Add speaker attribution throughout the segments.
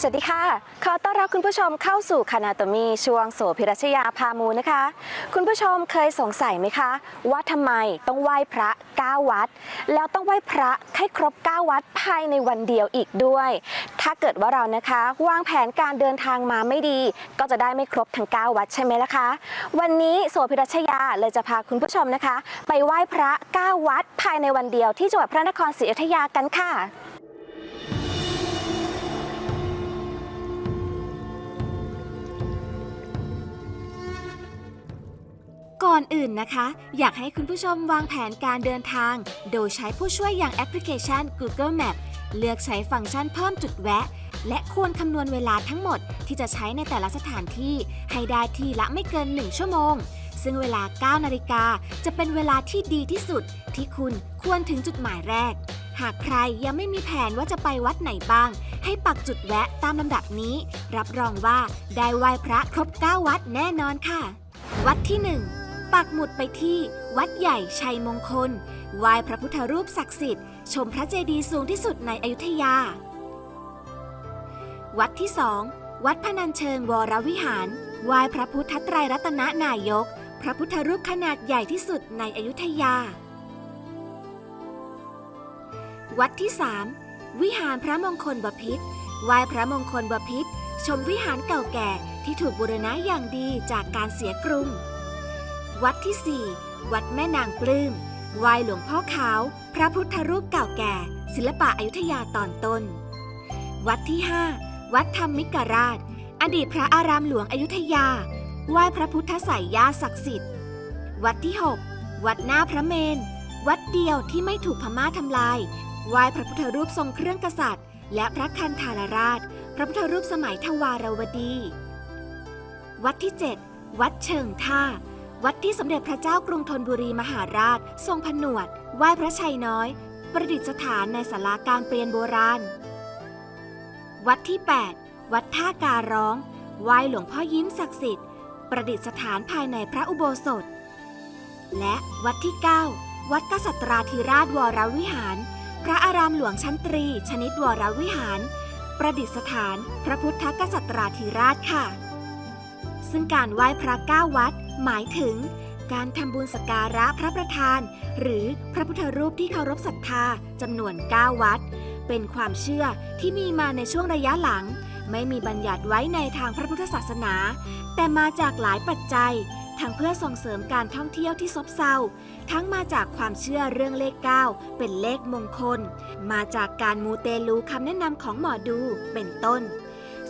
Speaker 1: สวัสดีค่ะ ขอต้อนรับคุณผู้ชมเข้าสู่คณาตมีช่วงโสภิรัชยาพามูนะคะ คุณผู้ชมเคยสงสัยไหมคะ ว่าทำไมต้องไหว้พระ9วัด แล้วต้องไหว้พระให้ครบ 9 วัดภายในวันเดียวอีกด้วย ถ้าเกิดว่าเรานะคะ วางแผนการเดินทางมาไม่ดี ก็จะได้ไม่ครบทั้ง 9 วัดใช่ไหมล่ะคะ วันนี้โสภิรัชยาเลยจะพาคุณผู้ชมนะคะ ไปไหว้พระ 9 วัดภายในวันเดียวที่จังหวัดพระนครศรีอยุธยากันค่ะ
Speaker 2: ก่อนอื่นนะคะ อยากให้คุณผู้ชมวางแผนการเดินทาง โดยใช้ผู้ช่วยอย่างแอปพลิเคชัน Google Map เลือกใช้ฟังก์ชันเพิ่มจุดแวะ และควรคำนวณเวลาทั้งหมดที่จะใช้ในแต่ละสถานที่ ให้ได้ทีละไม่เกิน 1 ชั่วโมง ซึ่งเวลา 9 นาฬิกาจะเป็นเวลาที่ดีที่สุด ที่คุณควรถึงจุดหมายแรก หากใครยังไม่มีแผนว่าจะไปวัดไหนบ้าง ให้ปักจุดแวะตามลำดับนี้ รับรองว่าได้ไหว้พระครบ 9 วัดแน่นอนค่ะ วัดที่ 1 ปักหมุดไปที่วัดใหญ่ชัยมงคลไหว้พระพุทธรูปศักดิ์สิทธิ์ชมพระเจดีย์สูงที่สุดในอยุธยา วัดที่2วัดพนัญเชิงวรวิหารไหว้พระพุทธไตรรัตนนายก พระพุทธรูปขนาดใหญ่ที่สุดในอยุธยา วัดที่3วิหารพระมงคลบพิตรไหว้พระมงคลบพิตรชมวิหารเก่าแก่ที่ถูกบูรณะอย่างดีจากการเสียกรุง วัดที่ 4 วัดแม่นางปลื้มไหว้หลวงพ่อขาว พระพุทธรูปเก่าแก่ ศิลปะอยุธยาตอนต้น วัดที่ 5 วัดธรรมิกราช อดีตพระอารามหลวงอยุธยา ไหว้พระพุทธไสยญาติศักดิ์สิทธิ์ วัดที่ 6 วัดหน้าพระเมน วัดเดียวที่ไม่ถูกพม่าทำลาย ไหว้พระพุทธรูปทรงเครื่องกษัตริย์ และพระคันธารราช พระพุทธรูปสมัยทวารวดี วัดที่ 7 วัดเชิงท่า วัดที่สมเด็จพระเจ้ากรุงธนบุรีมหาราช ทรงผนวด ไหว้พระชัยน้อย ประดิษฐานในศาลาการเปลี่ยนโบราณ วัดที่ 8 วัดท่าการร้อง ไหว้หลวงพ่อยิ้มศักดิ์สิทธิ์ ประดิษฐานภายในพระอุโบสถ และวัดที่ 9 วัดกษัตราธิราชวรวิหาร พระอารามหลวงชั้นตรี ชนิดวรวิหาร ประดิษฐาน พระพุทธกษัตราธิราชค่ะ ซึ่งการไหว้พระเก้าวัด หมายถึง การทำบุญสการะพระประธาน หรือพระพุทธรูปที่เคารพศรัทธาจำนวน 9 วัด เป็นความเชื่อที่มีมาในช่วงระยะหลัง ไม่มีบัญญัติไว้ในทางพระพุทธศาสนา แต่มาจากหลายปัจจัย ทั้งเพื่อส่งเสริมการท่องเที่ยวที่ซบเซาทั้งมาจากความเชื่อเรื่องเลข9เป็นเลขมงคล มาจากการมูเตลูคำแนะนำของหมอดูเป็นต้น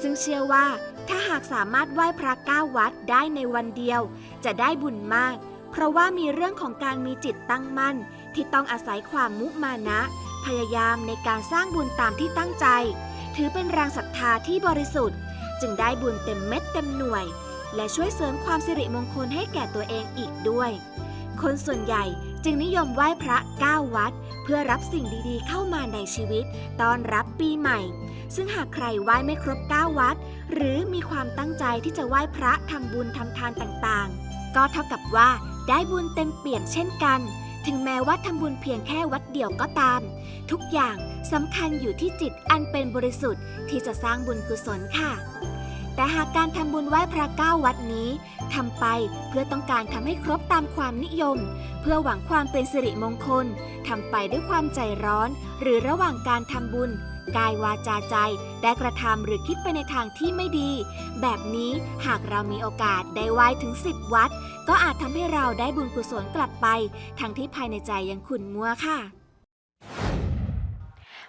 Speaker 2: ซึ่งเชื่อว่าถ้าหากสามารถไหว้พระเก้าวัดได้ในวันเดียว จะได้บุญมาก เพราะว่ามีเรื่องของการมีจิตตั้งมั่น ที่ต้องอาศัยความมุมานะ พยายามในการสร้างบุญตามที่ตั้งใจ ถือเป็นแรงศรัทธาที่บริสุทธิ์ จึงได้บุญเต็มเม็ดเต็มหน่วย และช่วยเสริมความสิริมงคลให้แก่ตัวเองอีกด้วย คนส่วนใหญ่จึงนิยมไหว้พระ9วัด เพื่อรับสิ่งดีๆ เข้ามาในชีวิตตอนรับปีใหม่ ซึ่งหากใครไหว้ไม่ครบ9วัด หรือมีความตั้งใจที่จะไหว้พระทำบุญทำทานต่างๆ ก็เท่ากับว่าได้บุญเต็มเปี่ยมเช่นกัน ถึงแม้ว่าทำบุญเพียงแค่วัดเดียวก็ตาม ทุกอย่างสำคัญอยู่ที่จิตอันเป็นบริสุทธิ์ที่จะสร้างบุญกุศลค่ะ แต่หากการทำบุญไหว้พระเก้าวัดนี้ทำไปเพื่อต้องการทำให้ครบตามความนิยม เพื่อหวังความเป็นสิริมงคลทำไปด้วยความใจร้อน หรือระหว่างการทำบุญ กายวาจาใจได้กระทำหรือคิดไปในทางที่ไม่ดี แบบนี้หากเรามีโอกาสได้ไหว้ถึง 10 วัด ก็อาจทำให้เราได้บุญกุศลกลับไป ทั้งที่ภายในใจยังขุ่นมัวค่ะ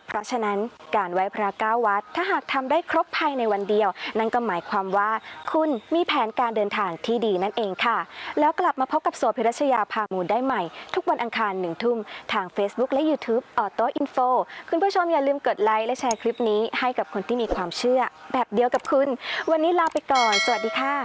Speaker 1: เพราะฉะนั้นการไหว้พระเก้าวัดถ้าหากทำได้ครบภายในวันเดียว นั่นก็หมายความว่าคุณมีแผนการเดินทางที่ดีนั่นเองค่ะ แล้วกลับมาพบกับโสภิรัชยาพามูลได้ใหม่ ทุกวันอังคารหนึ่งทุ่ม ทาง Facebook และ YouTube Auto Info คุณผู้ชมอย่าลืมกดไลค์และแชร์คลิปนี้ให้กับคนที่มีความเชื่อ แบบเดียวกับคุณ วันนี้ลาไปก่อน สวัสดีค่ะ